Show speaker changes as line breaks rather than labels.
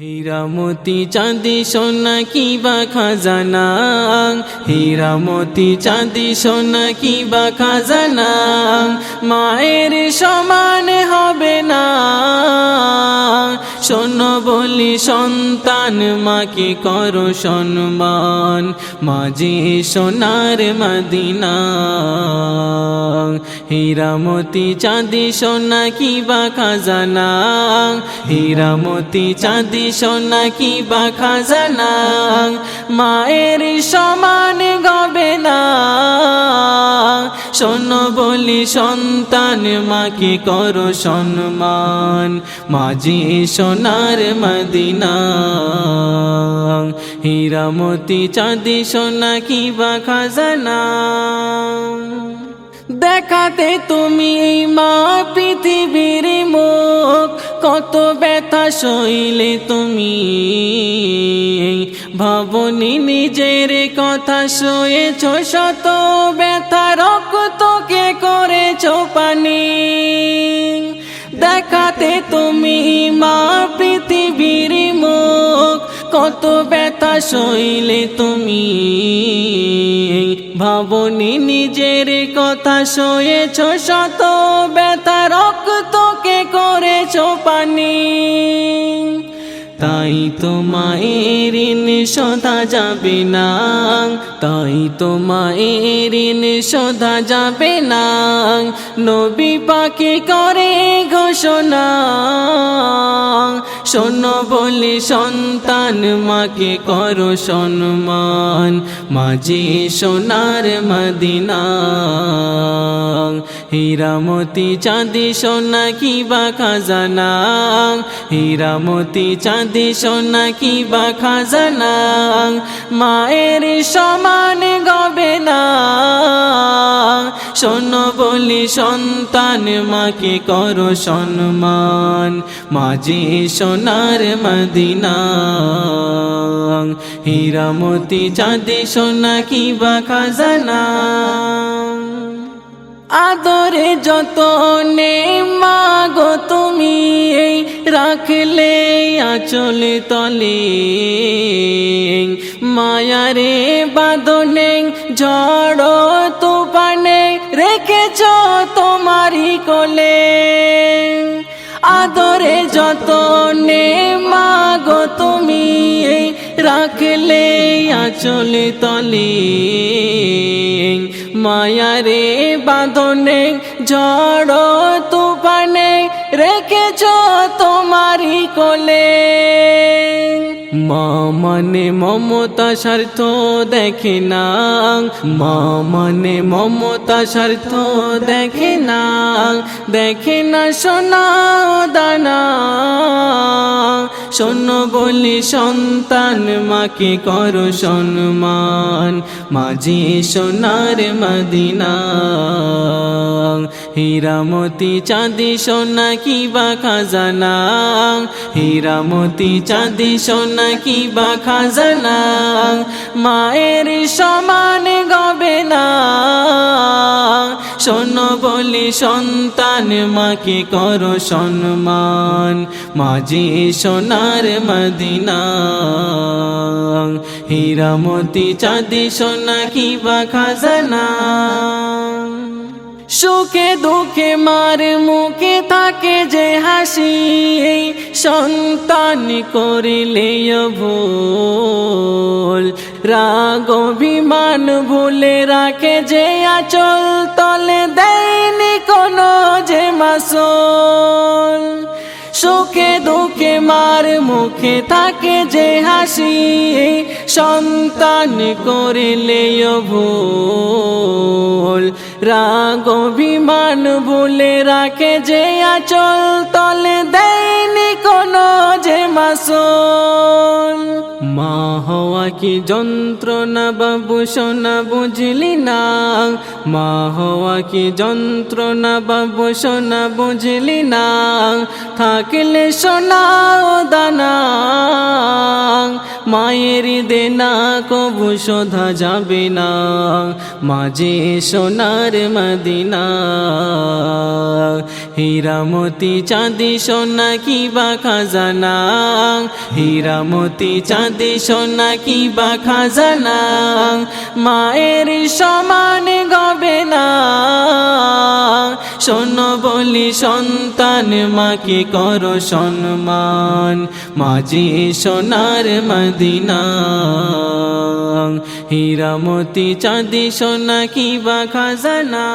হীরামতি চাঁদি সোনা কি বা খাজানা? হীরামতি চাঁদি সোনা কি বা খাজানা? মায়ের সমান হবে না। শোন বলি, সন্তান, মাকে করো সম্মান। মাঝে সোনার মদিনা। হীরামতি চাঁদি সোনা কি বা খাজানা? হীরামতি চাঁদি সোনা কি বা খাজানা? মায়ের সমান গবে না। শোন বলি, সন্তান, মাকে করো সম্মান। মাঝি সোনার মদিনা। হীরামতি চাঁদি সোনা কি বা খাজানা। দেখাতে তুমি মা পৃথিবীর মুখ। কত ব্যথা সইলে তুমি। ভাবনি নিজের কথা সয়েছ শত ব্যথা রক্তকে করেছ পানি। দেখাতে তুমি মা পৃথিবীর মুখ। কত ব্যথা শৈলে তুমি। ভাবনি নিজের কথা শোয়েছ শত ব্যথা রক্তকে করেছ পানি। তাই তো মায়ের সদা যাবে না। তাই তো মায়ের সদা যাবে না। নবী পাকে করে ঘোষণা। শোন বলি সন্তান, মাকে করো সম্মান। মাঝে সোনার মদিনা। হীরামতি চাঁদি সোনা কি বা খাজানা? হীরামতি চাঁদি সোনা কি বা খাজানা? মায়ের সমান গবে না শোন বলি সন্তান, মাকে করো সম্মান। মাঝে সোনার মদিনা। হীরামতি চাঁদি সোনা কি বা খাজানা। আদরে যত নে মাগো তুমি রাখলে আচলে তলে। মায়ারে বাদনে ঝড় তুফানে রেখেছ তোমারি কোলে। আদরে যত নে মাগো তুমি রাখলে আচলে তলে। মায়ারে বাঁধনে জড় তুপানে রেখেছ তোমারি কোলে। মা মানে মমতা স্বার্থ দেখে না। মা মানে মমতা স্বার্থ দেখে না। দেখে না সোনা দানা। শোন বলি সন্তান, মাকে করো সম্মান। মাঝে সোনার মদিনা। হীরামতি চাঁদি সোনা কি বা খাজানা? হীরামতি চাঁদি সোনা কি বা খাজানা? মায়ের সমান গবে না শোন বলি সন্তান, মাকে করো সম্মান। মাঝে সোনার মদিনা। হীরামতি চাঁদি সোনা কি বা খাজানা? সুখে দুঃখে মার মুখে থাকে যে হাসি সন্তান করিলে ভুল রাগ অভিমান ভুলে রাখে যে আচল তলে দেয়নি কোনো যে মাসল। সুখে দুঃখে মার মুখে থাকে যে হাসি সন্তান করিলে ভুল রাগ অভিমান ভুলে রাখে যে আচল তলে দেয়নি কোনো যে মাসল। মা হওয়া কি যন্ত্রণা বাবু সোনা বুঝলি না? মা হওয়া কি যন্ত্রণা বাবু সোনা বুঝলি না? থাকলে সোনা দানা মায়ের দেনা কবু শোধা যাবে না। মাঝে সোনার মদিনা, হীরামতি চাঁদি সোনা কি বা খাজানা? হীরামতি চাঁদি সোনা কি বা খাজানা? মায়ের সমান গবে না শোনো বলি সন্তান মাকে কর সম্মান। মাঝে সোনার মদিনা। হীরামতি চাঁদি সোনা কি বা খাজানা।